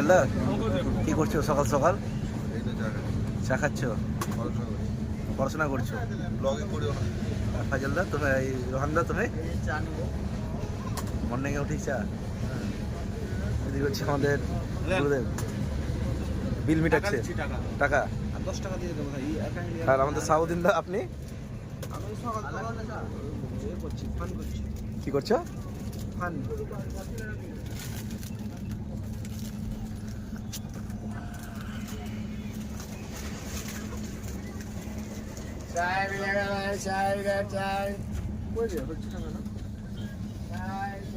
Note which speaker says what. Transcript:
Speaker 1: এলদা, কি করছ সকাল সকাল? চা খাচ্ছ?
Speaker 2: পড়াশোনা
Speaker 1: করছ? ফাজলদা তুমি এই রোহানদা, তুমি? মর্নিংয়ে উঠি চা? এদিকে হচ্ছে আমাদের গুরুদেব। বিল মিটাচ্ছে। টাকা? আর আমাদের সাউদিন দা, আপনি?
Speaker 3: কি করছ?
Speaker 1: Sai, sai,
Speaker 3: sai, sai. Where are you? Where are you?